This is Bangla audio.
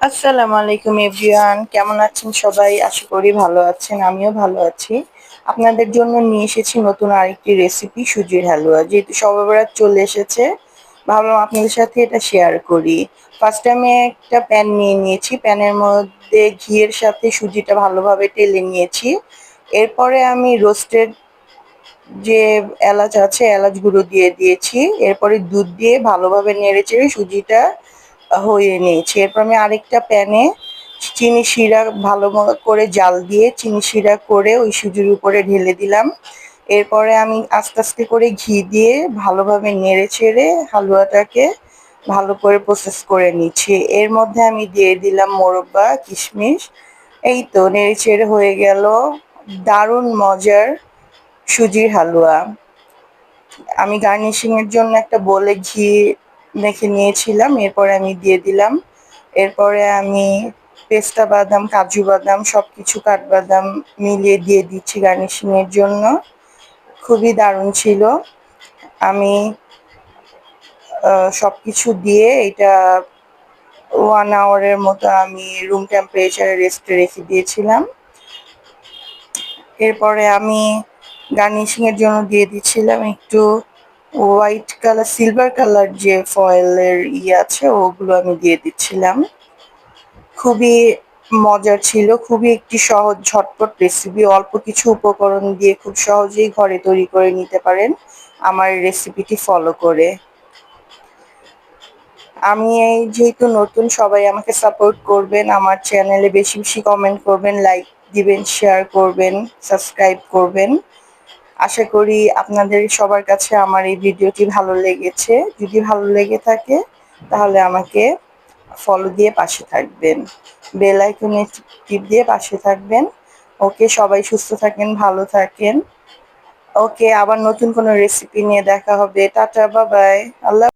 আসসালামু আলাইকুম এভরিওয়ান। কেমন আছেন সবাই? আশা করি ভালো আছেন, আমিও ভালো আছি। আপনাদের জন্য নিয়ে এসেছি নতুন আরেকটি রেসিপি সুজির হালুয়া। যেহেতু সবাই চলে এসেছে, ভাবলাম আপনাদের সাথে এটা শেয়ার করি। ফার্স্ট আমি একটা প্যান নিয়ে নিয়েছি। প্যানের মধ্যে ঘিয়ের সাথে সুজিটা ভালোভাবে টেলে নিয়েছি। এরপরে আমি রোস্টেড যে এলাচ আছে এলাচ গুঁড়ো দিয়ে দিয়েছি। এরপরে দুধ দিয়ে ভালোভাবে নেড়ে চেড়ে সুজিটা হয়ে নিয়েছি। এরপর আমি আরেকটা প্যানে চিনি শিরা ভালো করে জাল দিয়ে চিনি শিরা করে ওই সুজির উপরে ঢেলে দিলাম। এরপরে আমি আস্তে আস্তে করে ঘি দিয়ে ভালোভাবে নেড়ে চেড়ে হালুয়াটাকে ভালো করে প্রসেস করে নিচ্ছি। এর মধ্যে আমি দিয়ে দিলাম মোরব্বা, কিশমিশ। এই তো নেড়ে চেড়ে হয়ে গেল। দারুণ মজার সুজির হালুয়া। আমি গার্নিশিং এর জন্য একটা বলে ঘি মেখে নিয়েছিলাম, এরপরে আমি দিয়ে দিলাম। এরপরে আমি পেস্তা বাদাম, কাজু বাদাম সব কিছু কাঠবাদাম মিলিয়ে দিয়ে দিচ্ছি গার্নিশিংয়ের জন্য। খুবই দারুণ ছিল। আমি সব কিছু দিয়ে এটা ওয়ান আওয়ারের মতো আমি রুম টেম্পারেচারে রেস্টে রেখে দিয়েছিলাম। এরপরে আমি গার্নিশিংয়ের জন্য দিয়ে দিচ্ছিলাম একটু হোয়াইট কালার সিলভার কালার যে ফয়েলের ইয়ে আছে, ওগুলো আমি দিয়ে দিচ্ছিলাম। খুবই মজার ছিল, খুবই একটি সহজ, ঝটপট রেসিপি অল্প কিছু উপকরণ দিয়ে খুব সহজেই ঘরে তৈরি করে নিতে পারেন আমার রেসিপিটি ফলো করে। আমি এই যেহেতু নতুন, সবাই আমাকে সাপোর্ট করবেন, আমার চ্যানেলে বেশি বেশি কমেন্ট করবেন লাইক দিবেন শেয়ার করবেন সাবস্ক্রাইব করবেন। আশা করি আপনাদের সবার কাছে আমার এই ভিডিওটি ভালো লেগেছে। যদি ভালো লেগে থাকে, তাহলে আমাকে ফলো দিয়ে পাশে থাকবেন। বেল আইকনে টিপ দিয়ে পাশে থাকবেন। ওকে সবাই সুস্থ থাকেন, ভালো থাকেন। ওকে আবার নতুন কোনো রেসিপি নিয়ে দেখা হবে। টাটা বাবাই আল্লাহ